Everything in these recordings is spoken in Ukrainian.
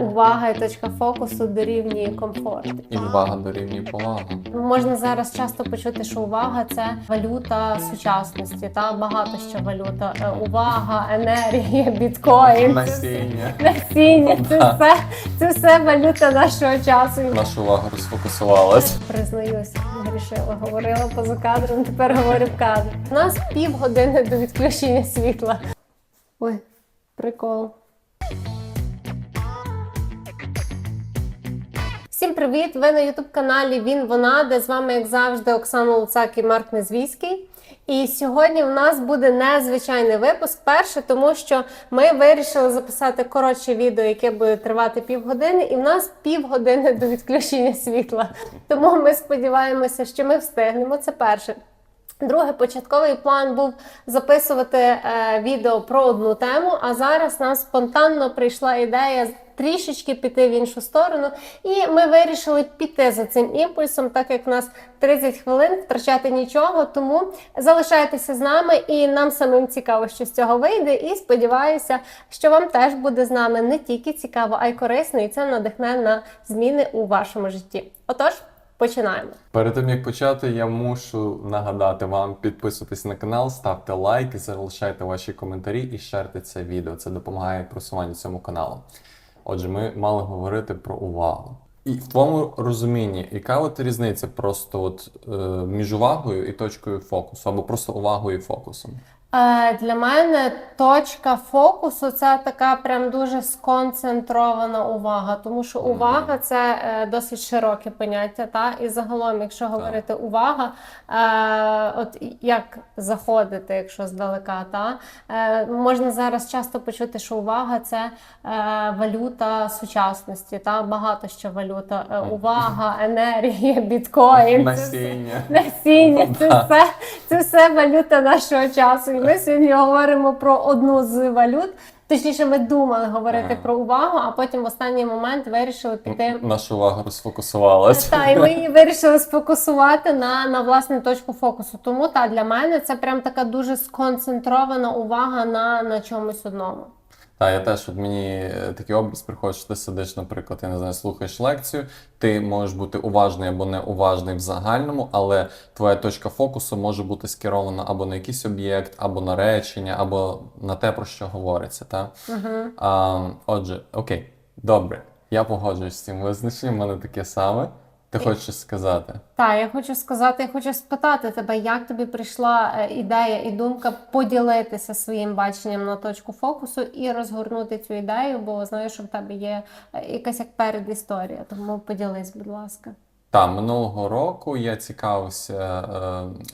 Увага і точка фокусу дорівнює комфорт. І увага дорівнює повага. Можна зараз часто почути, що увага це валюта сучасності, та багато що валюта. Е, Увага, енергія, біткоін, Насіння. насіння. Це Да. все, це все валюта нашого часу. Наша увага розфокусувалась. Признаюсь, грішила, говорила поза кадром, тепер говорю в кадр. У нас півгодини до відключення світла. Ой, прикол. Всім привіт! Ви на Ютуб каналі Він Вона, де з вами, як завжди, Оксана Луцак і Марк Незвійський. І сьогодні в нас буде незвичайний випуск. Перше, тому що ми вирішили записати коротше відео, яке буде тривати півгодини, і в нас півгодини до відключення світла. Тому ми сподіваємося, що ми встигнемо. Це перше. Друге, початковий план був записувати е, відео про одну тему, а зараз нам спонтанно прийшла ідея трішечки піти в іншу сторону, і ми вирішили піти за цим імпульсом, так як в нас 30 хвилин втрачати нічого. Тому залишайтеся з нами, і нам самим цікаво, що з цього вийде. І сподіваюся, що вам теж буде з нами не тільки цікаво, а й корисно, і це надихне на зміни у вашому житті. Отож, починаємо. Перед тим як почати, я мушу нагадати вам підписуйтесь на канал, ставте лайки, залишайте ваші коментарі і шерте це відео. Це допомагає просуванню цьому каналу. Отже, ми мали говорити про увагу. І в твоєму розумінні, яка от різниця просто от, е, між увагою і точкою фокусу, або просто увагою і фокусом? Е, Для мене точка фокусу це така прям дуже сконцентрована увага, тому що увага це е, досить широке поняття. Та? І загалом, якщо говорити увага, е, от як заходити, якщо здалека, та? Е, можна зараз часто почути, що увага це е, валюта сучасності, та? багато що валюта. Е, увага, енергія, біткоін. Насіння. Насіння, це все, це все валюта нашого часу. Ми сьогодні говоримо про одну з валют. Точніше, ми думали говорити Ага. про увагу, а потім в останній момент вирішили піти. Наша увага розфокусувалася. Та і ми її вирішили сфокусувати на, на власне точку фокусу. Тому та для мене це прям така дуже сконцентрована увага на, на чомусь одному. Так, я теж от мені е, такий образ приходить, що ти сидиш, наприклад, я не знаю, слухаєш лекцію, ти можеш бути уважний або неуважний в загальному, але твоя точка фокусу може бути скерована або на якийсь об'єкт, або на речення, або на те, про що говориться. Так? Угу. А, отже, окей, добре, я погоджуюсь з цим визначенням, в мене таке саме. Ти хочеш сказати? Так, я хочу сказати, я хочу спитати тебе, як тобі прийшла е, ідея і думка поділитися своїм баченням на точку фокусу і розгорнути цю ідею, бо знаю, що в тебе є е, якась як передісторія. Тому поділись, будь ласка. Та минулого року я цікавився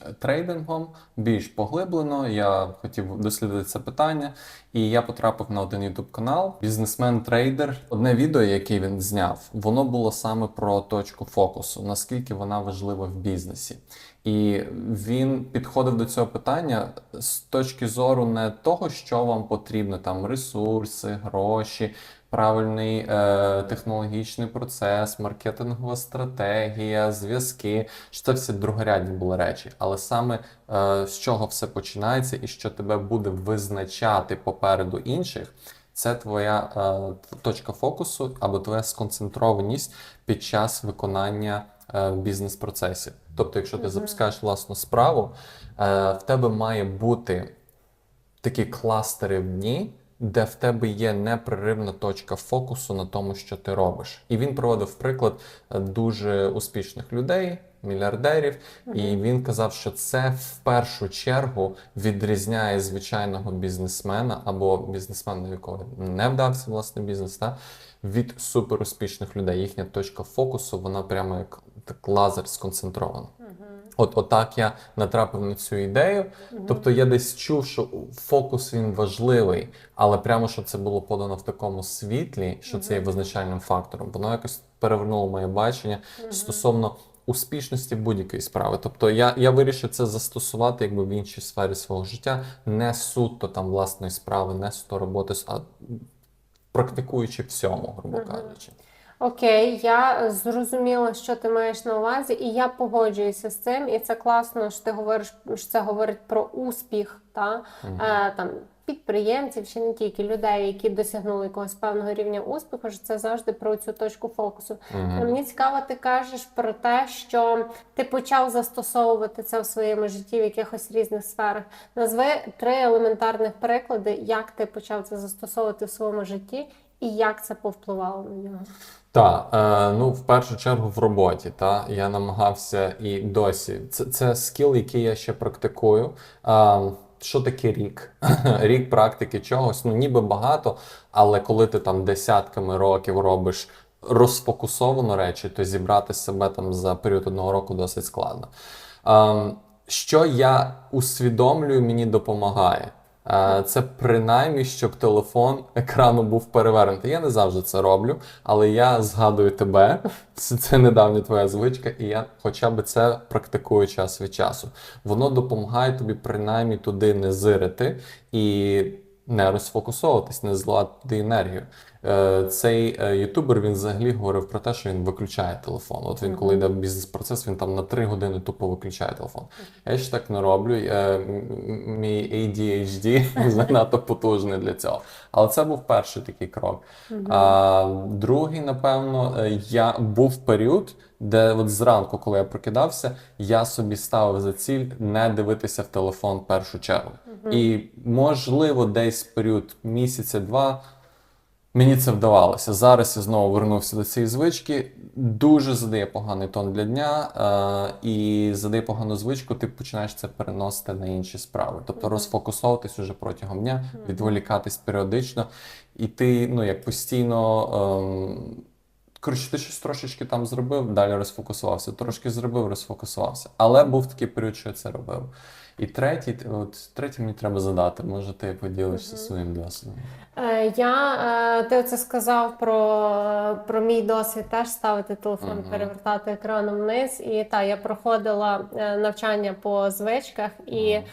е, трейдингом більш поглиблено. Я хотів дослідити це питання, і я потрапив на один ютуб канал Бізнесмен-трейдер. Одне відео, яке він зняв, воно було саме про точку фокусу, наскільки вона важлива в бізнесі. І він підходив до цього питання з точки зору не того, що вам потрібно, там ресурси, гроші, правильний е, технологічний процес, маркетингова стратегія, зв'язки. Що це всі другорядні були речі, але саме е, з чого все починається і що тебе буде визначати попереду інших. Це твоя е, точка фокусу або твоя сконцентрованість під час виконання е, бізнес-процесів. Тобто, якщо ти Мгм. запускаєш власну справу, е, в тебе має бути такі кластери в дні, де в тебе є непреривна точка фокусу на тому, що ти робиш. І він проводив приклад е, дуже успішних людей, мільярдерів, і він казав, що це в першу чергу відрізняє звичайного бізнесмена або бізнесмена, якого не вдався власний бізнес, та, від суперуспішних людей. Їхня точка фокусу, вона прямо як так лазер сконцентрована. От отак я натрапив на цю ідею. Тобто я десь чув, що фокус він важливий, але прямо щоб це було подано в такому світлі, що це є визначальним фактором. Воно якось перевернуло моє бачення стосовно успішності будь-якої справи. Тобто я, я вирішив це застосувати якби в іншій сфері свого життя, не суто там власної справи, не суто роботи, а практикуючи всьому, грубо кажучи. Окей, я зрозуміла, що ти маєш на увазі, і я погоджуюся з цим. І це класно, що ти говориш, що це говорить про успіх, та Мгм. е, там підприємців, чи не тільки людей, які досягнули якогось певного рівня успіху, що це завжди про цю точку фокусу. Мгм. Мені цікаво, ти кажеш про те, що ти почав застосовувати це в своєму житті в якихось різних сферах. Назви три елементарних приклади, як ти почав це застосовувати в своєму житті, і як це повпливало на нього. Так, е, ну в першу чергу в роботі. Та я намагався і досі. Це, це скіл, який я ще практикую. Е, що таке рік? рік практики чогось, ну ніби багато, але коли ти там десятками років робиш розфокусовано речі, то зібрати себе там за період одного року досить складно. Е, що я усвідомлюю, мені допомагає. Це принаймні, щоб телефон екрану був перевернутий. Я не завжди це роблю, але я згадую тебе. Це недавня твоя звичка, і я хоча б це практикую час від часу. Воно допомагає тобі принаймні туди не зирити і не розфокусовуватись, не злати енергію. Е, Цей е, ютубер він взагалі говорив про те, що він виключає телефон. От він, коли йде в бізнес-процес, він там на 3 години тупо виключає телефон. Я ж так не роблю. Е, Мій ADHD занадто потужний для цього. Але це був перший такий крок. А, другий, напевно, я був період, де от зранку, коли я прокидався, я собі ставив за ціль не дивитися в телефон в першу чергу. І можливо, десь період місяця-два. Мені це вдавалося. Зараз я знову вернувся до цієї звички. Дуже задає поганий тон для дня, е, і задає погану звичку, ти починаєш це переносити на інші справи. Тобто розфокусовуватись уже протягом дня, відволікатись періодично, і ти ну як постійно. Ем, Коротше, ти щось трошечки там зробив, далі розфокусувався. Трошки зробив, розфокусувався. Але був такий період, що я це робив. І третій, от третій мені треба задати. Може, ти поділишся своїм досвідом. Е, Я е, ти це сказав про, про мій досвід теж ставити телефон, Мгм. перевертати екраном вниз. І та я проходила е, навчання по звичках, і е,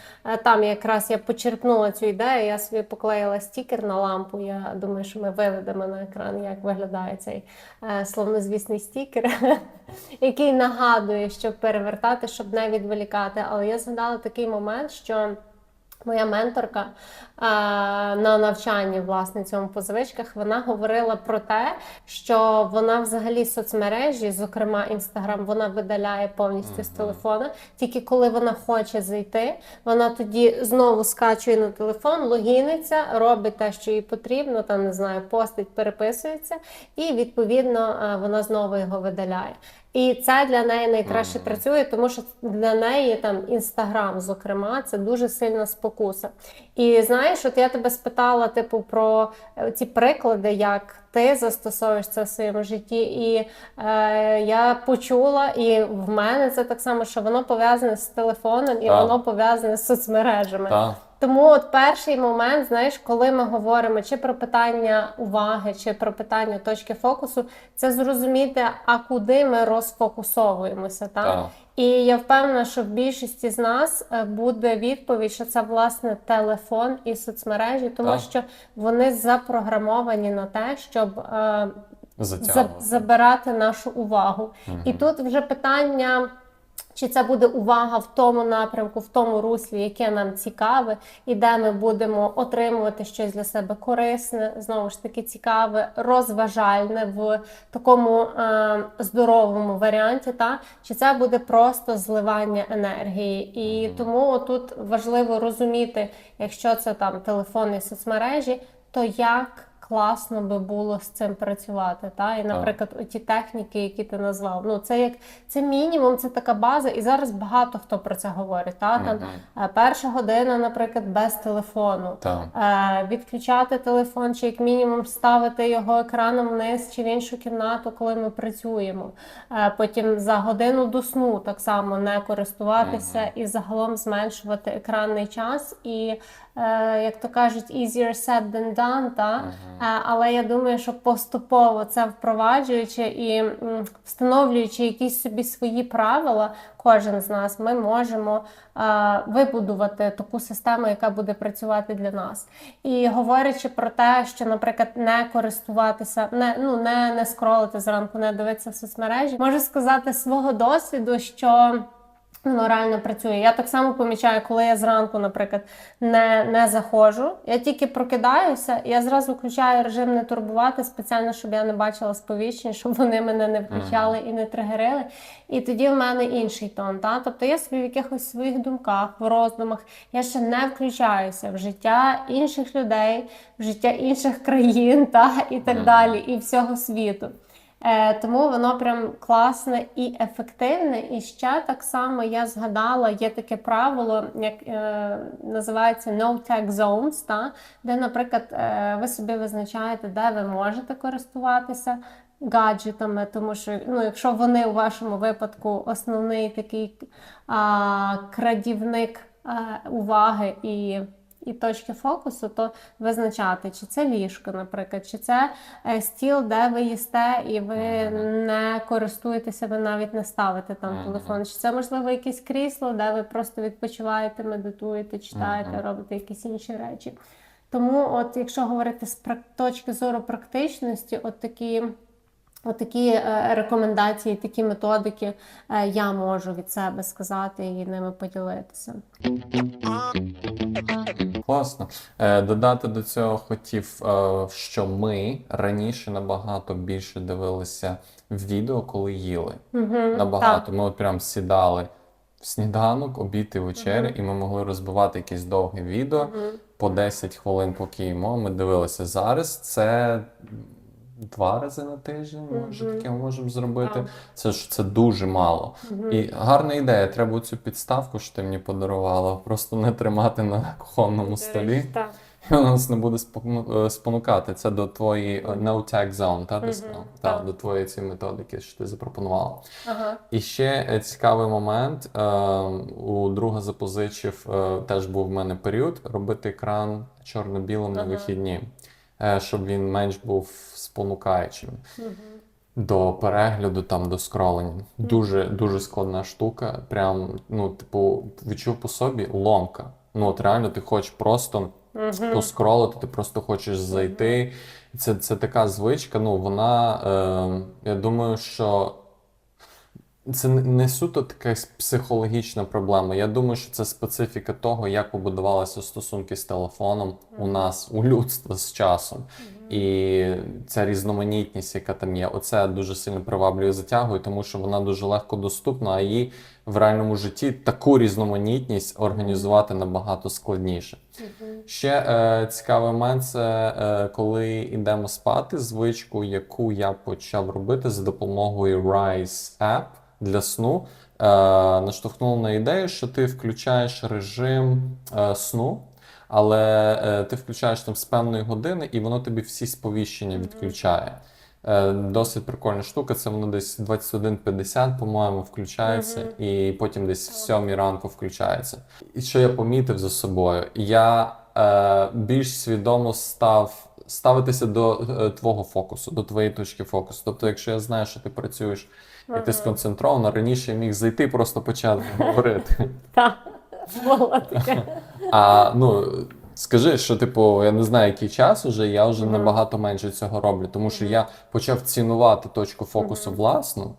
там якраз я почерпнула цю ідею. Я собі поклеїла стікер на лампу. Я думаю, що ми виведемо на екран, як виглядає цей словнозвісний стікер, який нагадує, щоб перевертати, щоб не відволікати. Але я згадала такий момент, що. Моя менторка е, на навчанні власне цьому по звичках, вона говорила про те, що вона взагалі соцмережі, зокрема інстаграм, вона видаляє повністю з телефона. Тільки коли вона хоче зайти, вона тоді знову скачує на телефон, логіниться, робить те, що їй потрібно, там не знаю, постить, переписується, і відповідно е, вона знову його видаляє. І це для неї найкраще працює, тому що для неї там інстаграм, зокрема, це дуже сильна спокуса. І знаєш, от я тебе спитала, типу, про е, ці приклади, як ти застосовуєш це в своєму житті. І е, я почула, і в мене це так само, що воно пов'язане з телефоном і Так. воно пов'язане з соцмережами. Так. Тому от перший момент, знаєш, коли ми говоримо чи про питання уваги, чи про питання точки фокусу, це зрозуміти, а куди ми розфокусовуємося. Так? Так. І я впевнена, що в більшості з нас е, буде відповідь, що це власне телефон і соцмережі, тому Так. що вони запрограмовані на те, щоб е, за- забирати нашу увагу. І тут вже питання. Чи це буде увага в тому напрямку, в тому руслі, яке нам цікаве, і де ми будемо отримувати щось для себе корисне, знову ж таки цікаве, розважальне в такому е, здоровому варіанті, та чи це буде просто зливання енергії? І тому тут важливо розуміти, якщо це там телефонні соцмережі, то як класно би було з цим працювати. Та? І, наприклад, ті техніки, які ти назвав, ну це як це мінімум, це така база, і зараз багато хто про це говорить. Та? Там, е, перша година, наприклад, без телефону. Е, відключати телефон, чи як мінімум ставити його екраном вниз чи в іншу кімнату, коли ми працюємо. Е, потім за годину до сну так само не користуватися і загалом зменшувати екранний час. І, е, як то кажуть, easier said than done, та? Е, але я думаю, що поступово це впроваджуючи і встановлюючи якісь собі свої правила, кожен з нас, ми можемо е, вибудувати таку систему, яка буде працювати для нас. І говорячи про те, що, наприклад, не користуватися, не, ну, не, не скролити зранку, не дивитися в соцмережі, можу сказати свого досвіду, що. Воно реально працює. Я так само помічаю, коли я зранку, наприклад, не, не заходжу. Я тільки прокидаюся, я зразу включаю режим не турбувати спеціально, щоб я не бачила сповіщень, щоб вони мене не включали і не тригерили. І тоді в мене інший тон. Та? Тобто я собі в якихось своїх думках, в роздумах, я ще не включаюся в життя інших людей, в життя інших країн та? і так далі, і всього світу. Е, тому воно прям класне і ефективне. І ще так само я згадала, є таке правило, як е, називається No Tag Zones, та, де, наприклад, е, ви собі визначаєте, де ви можете користуватися гаджетами, тому що ну, якщо вони у вашому випадку основний такий а, крадівник е, уваги і. І точки фокусу, то визначати, чи це ліжко, наприклад, чи це е, стіл, де ви їсте, і ви не користуєтеся, ви навіть не ставите там телефон. Чи це можливо якесь крісло, де ви просто відпочиваєте, медитуєте, читаєте, робите якісь інші речі. Тому, от, якщо говорити з точки зору практичності, от такі. Отакі е, рекомендації, такі методики е, я можу від себе сказати і ними поділитися. Класно. Е, додати до цього хотів, що ми раніше набагато більше дивилися відео, коли їли. Угу, Набагато. Ми от прям сідали в сніданок, обід і вечеря, і ми могли розбивати якесь довге відео по 10 хвилин, поки їмо. Ми дивилися зараз. Це два рази на тиждень, може Мгм. таке ми можемо зробити. Так. Це ж це дуже мало. І гарна ідея. Треба цю підставку, що ти мені подарувала, просто не тримати на кухонному столі. Так. І вона нас не буде е, спонукати. Це до твоєї е, no tag zone, та, сказала? так. Та, до твоєї цієї методики, що ти запропонувала. Ага. І ще е, цікавий момент. У друга запозичив, теж був в мене період, робити екран чорно-білим на вихідні, щоб він менш був спонукаючим Мгм. до перегляду, там, до скролення. Дуже, дуже складна штука. Прям, ну, типу, відчув по собі ломка. Ну, от реально, ти хочеш просто Мгм. поскролити, ти просто хочеш зайти. Це, це така звичка. Ну, вона, е, я думаю, що це не- суто така психологічна проблема. Я думаю, що це специфіка того, як побудувалися стосунки з телефоном у нас, у людства з часом. І ця різноманітність, яка там є, оце дуже сильно приваблює затягує, тому що вона дуже легко доступна, а її в реальному житті таку різноманітність організувати набагато складніше. Ще е, цікавий момент це е, коли йдемо спати, звичку, яку я почав робити за допомогою Rise App для сну. Е, наштовхнув на ідею, що ти включаєш режим е, сну, але е, ти включаєш там з певної години, і воно тобі всі сповіщення відключає. Е, Досить прикольна штука. Це воно десь 21.50, по-моєму, включається, і потім десь в 7 ранку включається. І що я помітив за собою, я е, більш свідомо став ставитися до е, твого фокусу, до твоєї точки фокусу. Тобто, якщо я знаю, що ти працюєш і ти сконцентровано, раніше я міг зайти, просто почати говорити. Було таке. А ну скажи, що типу, я не знаю, який час уже, я вже набагато менше цього роблю, тому що я почав цінувати точку фокусу власну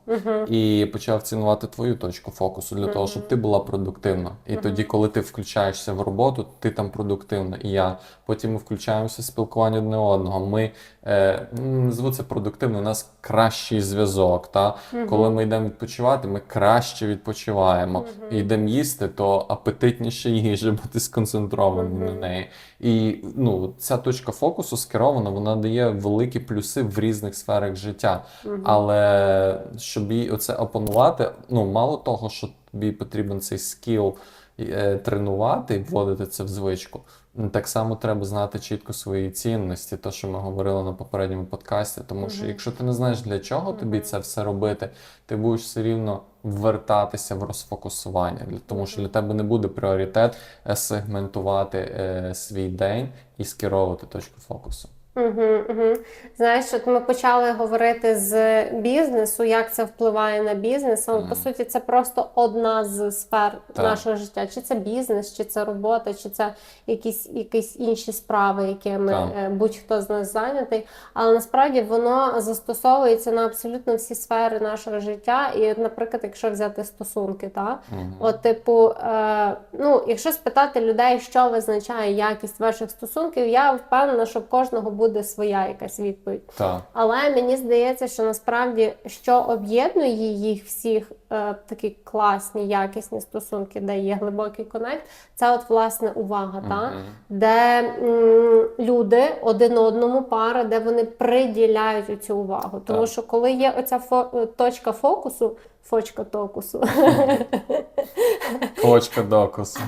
і почав цінувати твою точку фокусу для того, щоб ти була продуктивна. І тоді, коли ти включаєшся в роботу, ти там продуктивна. І я потім ми включаємося в спілкування одне одного. Ми е, м, це продуктивно, у нас кращий зв'язок. Та? Коли ми йдемо відпочивати, ми краще відпочиваємо. І йдемо їсти, то апетитніше їжа, бо ти сконцентрований на неї. І ну, ця точка фокусу скерована, вона дає великі плюси в різних сферах життя. Але щоб її оце опанувати, ну мало того, що тобі потрібен цей скіл е, тренувати і вводити це в звичку. М, Так само треба знати чітко свої цінності, те, що ми говорили на попередньому подкасті. Тому що якщо ти не знаєш для чого тобі це все робити, ти будеш все рівно ввертатися в розфокусування. Тому що для тебе не буде пріоритет е, сегментувати е, свій день і скеровувати точку фокусу. Угу, угу. Знаєш, от ми почали говорити з бізнесу, як це впливає на бізнес. Але по суті, це просто одна з сфер Так. нашого життя. Чи це бізнес, чи це робота, чи це якісь, якісь інші справи, якими е, будь-хто з нас зайнятий. Але насправді воно застосовується на абсолютно всі сфери нашого життя. І, наприклад, якщо взяти стосунки, та от, типу, е, ну, якщо спитати людей, що визначає якість ваших стосунків, я впевнена, що в кожного буде своя якась відповідь. Так. Але мені здається, що насправді що об'єднує їх всіх е, такі класні, якісні стосунки, де є глибокий конект, це от власне увага, та? Де м, люди один одному пара, де вони приділяють цю увагу. Тому Так. що коли є оця фо- е, точка фокусу, фочка токусу, Точка докусу.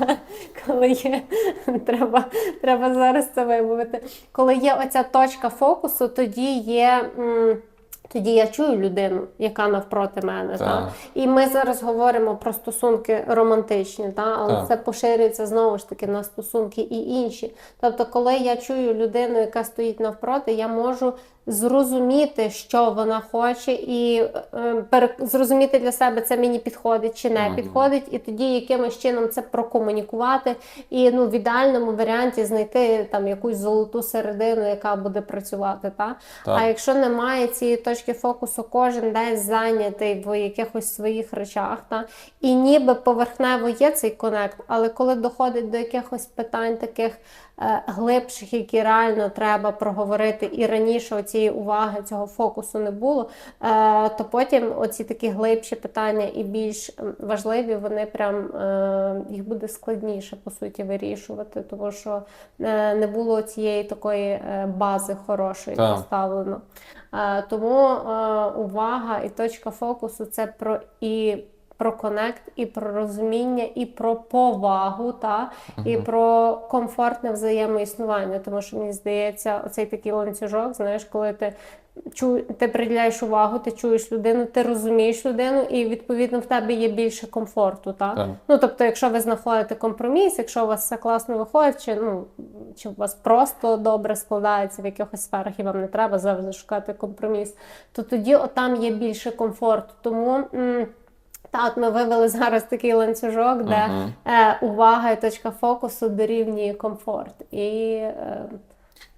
коли є, треба, треба зараз це вимовити. Коли є оця точка фокусу, тоді є. м, Тоді я чую людину, яка навпроти мене. Так. Та? І ми зараз говоримо про стосунки романтичні, та? але Так. це поширюється знову ж таки на стосунки і інші. Тобто, коли я чую людину, яка стоїть навпроти, я можу зрозуміти, що вона хоче, і е, зрозуміти для себе, це мені підходить чи не Мгм. підходить, і тоді якимось чином це прокомунікувати, і ну, в ідеальному варіанті знайти там якусь золоту середину, яка буде працювати. Та? Так. А якщо немає цієї точки фокусу, кожен десь зайнятий в якихось своїх речах, та? і ніби поверхнево є цей конект, але коли доходить до якихось питань таких глибших, які реально треба проговорити, і раніше цієї уваги, цього фокусу не було, е, то потім оці такі глибші питання і більш важливі, вони прям е, їх буде складніше по суті вирішувати, тому що е, не було цієї такої е, бази хорошої Так. поставлено. Е, Тому е, увага і точка фокусу це про і про конект, і про розуміння, і про повагу, та і про комфортне взаємоіснування. Тому що мені здається, оцей такий ланцюжок, знаєш, коли ти чу, ти приділяєш увагу, ти чуєш людину, ти розумієш людину, і відповідно в тебе є більше комфорту. Та? Так. Ну тобто, якщо ви знаходите компроміс, якщо у вас все класно виходить, чи ну чи у вас просто добре складається в якихось сферах, і вам не треба завжди шукати компроміс, то тоді отам є більше комфорту. Тому. м, та, от ми вивели зараз такий ланцюжок, де Мгм. е, увага і точка фокусу дорівнює комфорт. І е,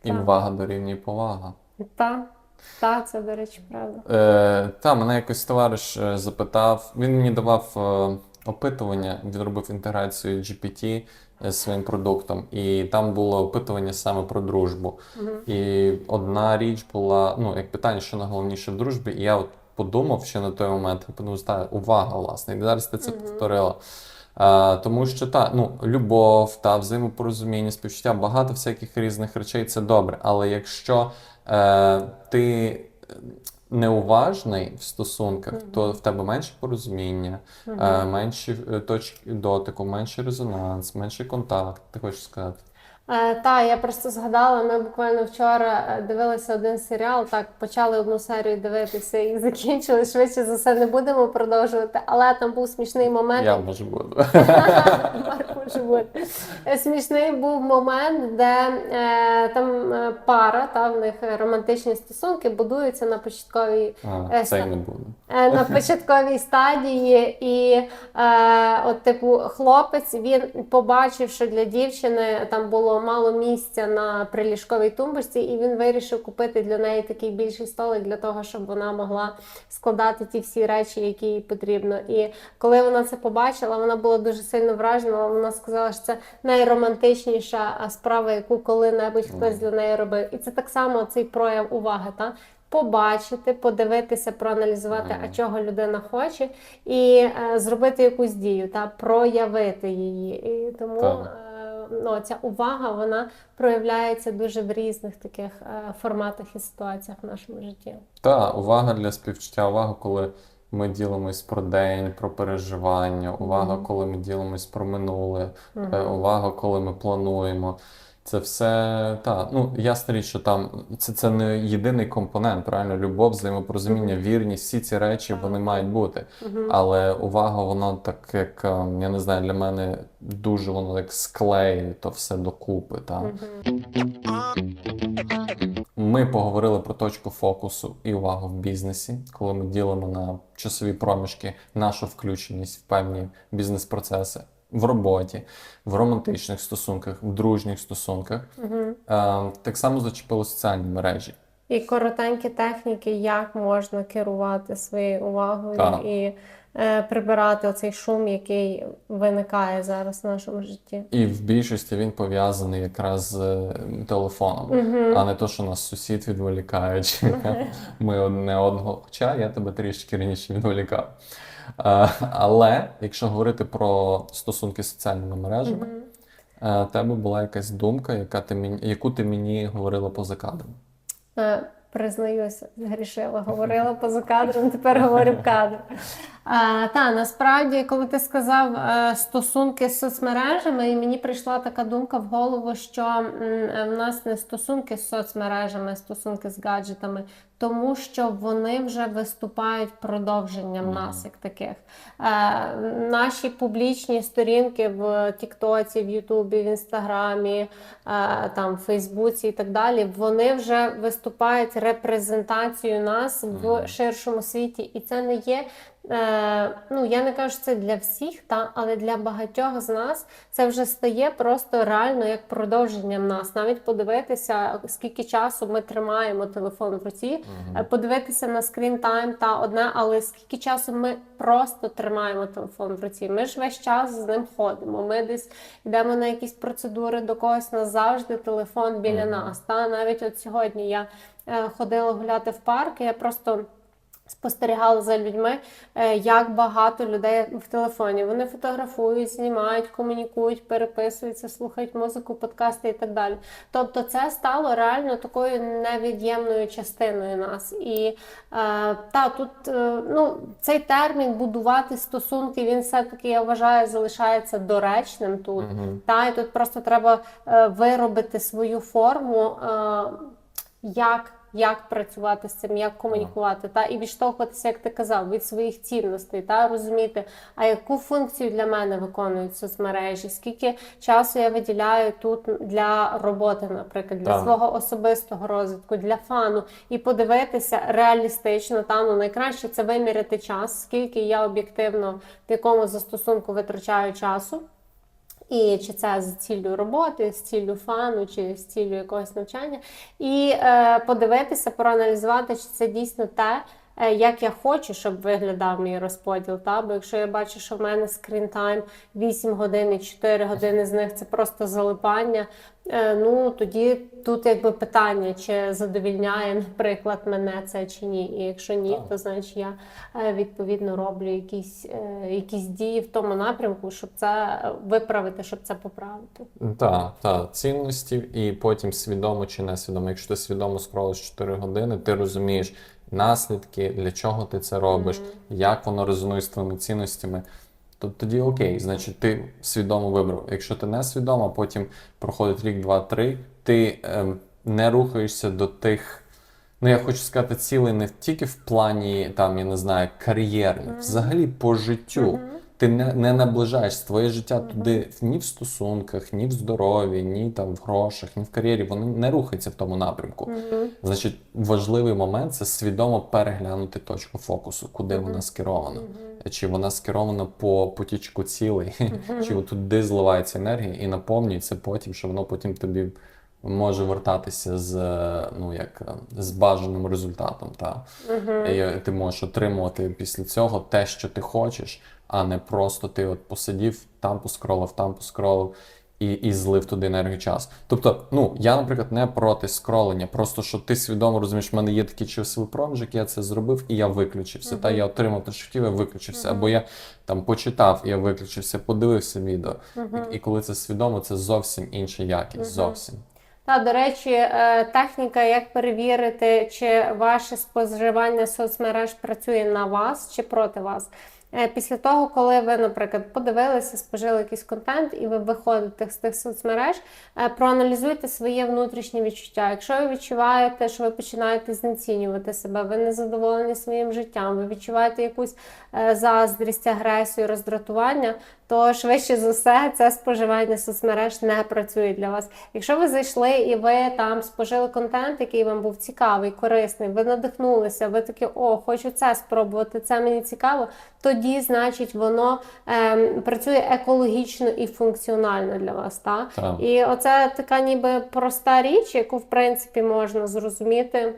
І Так. увага дорівнює повага. та, та, це, до речі, правда. Е, та, мене якось товариш е, запитав, він мені давав е, опитування, він робив інтеграцію GPT з своїм продуктом, і там було опитування саме про дружбу. І одна річ була, ну, як питання, що найголовніше в дружбі, і я от подумав ще на той момент, подумав, та, увага, власне, і зараз ти це повторила. А, тому що та, ну, любов та взаємопорозуміння, співчуття, багато всяких різних речей це добре. Але якщо е, ти неуважний в стосунках, то в тебе менше порозуміння, е, менші е, точки дотику, менший резонанс, менший контакт. Ти хочеш сказати? Е, та, я просто згадала, ми буквально вчора е, дивилися один серіал, так, почали одну серію дивитися і закінчили. Швидше за все не будемо продовжувати, але там був смішний момент. Я може буду. Може бути. Е, Смішний був момент, де е, там е, пара, та в них романтичні стосунки будуються на початковій А, Е, це ста- не буду. е, на початковій стадії, і е, от, типу, хлопець він побачив, що для дівчини там було мало місця на приліжковій тумбочці, і він вирішив купити для неї такий більший столик для того, щоб вона могла складати ті всі речі, які їй потрібно. І коли вона це побачила, вона була дуже сильно вражена. Вона сказала, що це найромантичніша справа, яку коли-небудь хтось для неї робив. І це так само цей прояв уваги. Та? Побачити, подивитися, проаналізувати, а чого людина хоче, і е, зробити якусь дію, та проявити її. І тому Так. Ну, ця увага вона проявляється дуже в різних таких е, форматах і ситуаціях в нашому житті. Та, увага для співчуття, увага, коли ми ділимось про день, про переживання, увага, коли ми ділимось про минуле, е, увага, коли ми плануємо. Це все та ну ясна річ, що там це, це не єдиний компонент, правильно? Любов, взаємопорозуміння, вірність, всі ці речі вони мають бути. Але увага, воно так як ем, я не знаю, для мене дуже воно як склеює то все докупи. Та. ми поговорили про точку фокусу і увагу в бізнесі, коли ми ділимо на часові проміжки нашу включеність в певні бізнес-процеси в роботі, в романтичних стосунках, в дружніх стосунках. Е, так само зачепили соціальні мережі. І коротенькі техніки, як можна керувати своєю увагою Так. і е, прибирати оцей шум, який виникає зараз в нашому житті. І в більшості він пов'язаний якраз з е, телефоном, а не то, що нас сусід відволікає, чи ми одне одного. Хоча я тебе трішки раніше відволікав. Е, Але якщо говорити про стосунки з соціальними мережами, е, в тебе була якась думка, яка ти мені, яку ти мені говорила поза кадром. Е, Признаюся, згрішила, говорила поза кадром, тепер говорю в кадр. Та насправді, коли ти сказав е, стосунки з соцмережами, і мені прийшла така думка в голову, що е, в нас не стосунки з соцмережами, а стосунки з гаджетами, тому що вони вже виступають продовженням нас, як таких. Е, наші публічні сторінки в Тіктоці, в Ютубі, в Інстаграмі, е, там в Фейсбуці і так далі, вони вже виступають репрезентацією нас в ширшому світі, і це не є. Е, ну, я не кажу, що це для всіх, та, але для багатьох з нас це вже стає просто реально як продовженням нас. Навіть подивитися, скільки часу ми тримаємо телефон в руці, е, подивитися на скрін тайм та одне, але скільки часу ми просто тримаємо телефон в руці. Ми ж весь час з ним ходимо. Ми десь йдемо на якісь процедури до когось нас завжди телефон біля нас. Та навіть от сьогодні я е, ходила гуляти в парк, і я просто. Спостерігала за людьми, е, як багато людей в телефоні. Вони фотографують, знімають, комунікують, переписуються, слухають музику, подкасти і так далі. Тобто, це стало реально такою невід'ємною частиною нас. І е, та тут е, ну, цей термін будувати стосунки, він все-таки я вважаю залишається доречним тут. Та і тут просто треба е, виробити свою форму. Е, як, як працювати з цим, як комунікувати, та і відштовхуватися, як ти казав, від своїх цінностей, та розуміти, а яку функцію для мене виконують соцмережі, скільки часу я виділяю тут для роботи, наприклад, для Так. свого особистого розвитку, для фану, і подивитися реалістично, та ну найкраще це виміряти час, скільки я об'єктивно в якому застосунку витрачаю часу. І чи це з ціллю роботи, з ціллю фану, чи з ціллю якогось навчання, і е, подивитися, проаналізувати, чи це дійсно те, як я хочу, щоб виглядав мій розподіл. Та? Бо якщо я бачу, що в мене скрін-тайм 8 годин і 4 години з них це просто залипання, е, ну тоді тут якби питання, чи задовільняє, наприклад, мене це чи ні. І якщо ні, то значить я е, відповідно роблю якісь, е, якісь дії в тому напрямку, щоб це е, виправити, щоб це поправити. Так, так, цінності, і потім свідомо чи несвідомо. Якщо ти свідомо скролиш 4 години, ти розумієш наслідки, для чого ти це робиш, як воно резонує з твоїми цінностями. То тоді окей, значить, ти свідомо вибрав. Якщо ти не свідомо, потім проходить рік, два, три, ти ем, не рухаєшся до тих. Ну, я хочу сказати, цілий не тільки в плані, там, я не знаю, кар'єрних, взагалі по життю. Ти не, не наближаєш твоє життя туди ні в стосунках, ні в здоров'ї, ні там в грошах, ні в кар'єрі. Воно не рухається в тому напрямку. Значить, важливий момент це свідомо переглянути точку фокусу, куди вона скерована. Чи вона скерована по потічку цілей, чи туди зливається енергія і наповнюється потім, що воно потім тобі може вертатися з е, ну як е, з бажаним результатом. Та і ти можеш отримувати після цього те, що ти хочеш, а не просто ти от посидів, там поскролив, там поскролив. І, і злив туди енергію час. Тобто, ну я, наприклад, не проти скролення, просто що ти свідомо розумієш, в мене є такий часовий проміжок, я це зробив і я виключився. Та я отримав те, що хотів, я виключився. Або я там почитав, і я виключився, подивився відео. І, і коли це свідомо, це зовсім інша якість. Зовсім. Та, до речі, е, техніка, як перевірити, чи ваше споживання соцмереж працює на вас чи проти вас. Е, після того, коли ви, наприклад, подивилися, спожили якийсь контент, і ви виходите з тих соцмереж, е, проаналізуйте своє внутрішнє відчуття. Якщо ви відчуваєте, що ви починаєте знецінювати себе, ви не задоволені своїм життям, ви відчуваєте якусь е, заздрість, агресію, роздратування, то швидше за все це споживання соцмереж не працює для вас. Якщо ви зайшли і ви там спожили контент, який вам був цікавий, корисний, ви надихнулися, ви такі, о, хочу це спробувати, це мені цікаво. Тоді, значить, воно ем, працює екологічно і функціонально для вас. Та? Так. І оце така ніби проста річ, яку в принципі можна зрозуміти.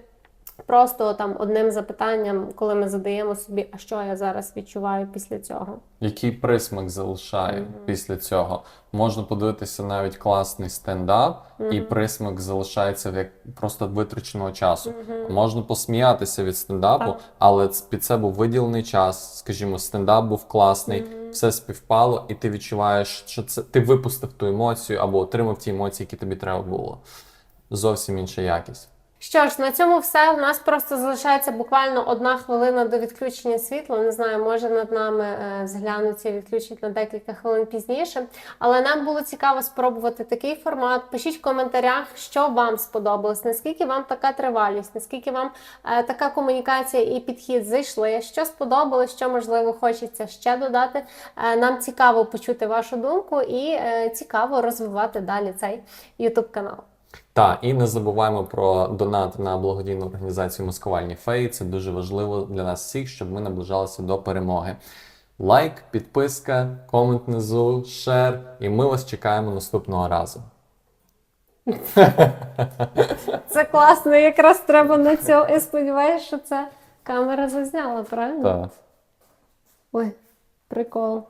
Просто там одним запитанням, коли ми задаємо собі, а що я зараз відчуваю після цього. Який присмак залишає після цього? Можна подивитися навіть класний стендап, і присмак залишається як просто витраченого часу. Можна посміятися від стендапу, Так. але під це був виділений час. Скажімо, стендап був класний, все співпало, і ти відчуваєш, що це ти випустив ту емоцію або отримав ті емоції, які тобі треба було. Зовсім інша якість. Що ж, на цьому все. У нас просто залишається буквально одна хвилина до відключення світла. Не знаю, може над нами е, зглянуться і відключать на декілька хвилин пізніше. Але нам було цікаво спробувати такий формат. Пишіть в коментарях, що вам сподобалось, наскільки вам така тривалість, наскільки вам е, така комунікація і підхід зайшли, що сподобалось, що можливо хочеться ще додати. Е, нам цікаво почути вашу думку і цікаво розвивати далі цей YouTube канал. Так, і не забуваємо про донат на благодійну організацію Маскувальні феї. Це дуже важливо для нас всіх, щоб ми наближалися до перемоги. Лайк, підписка, комент внизу, шер, і ми вас чекаємо наступного разу. Це класно, якраз треба на цьому. Я сподіваюся, що це камера зазняла, правильно? Так. Ой, прикол.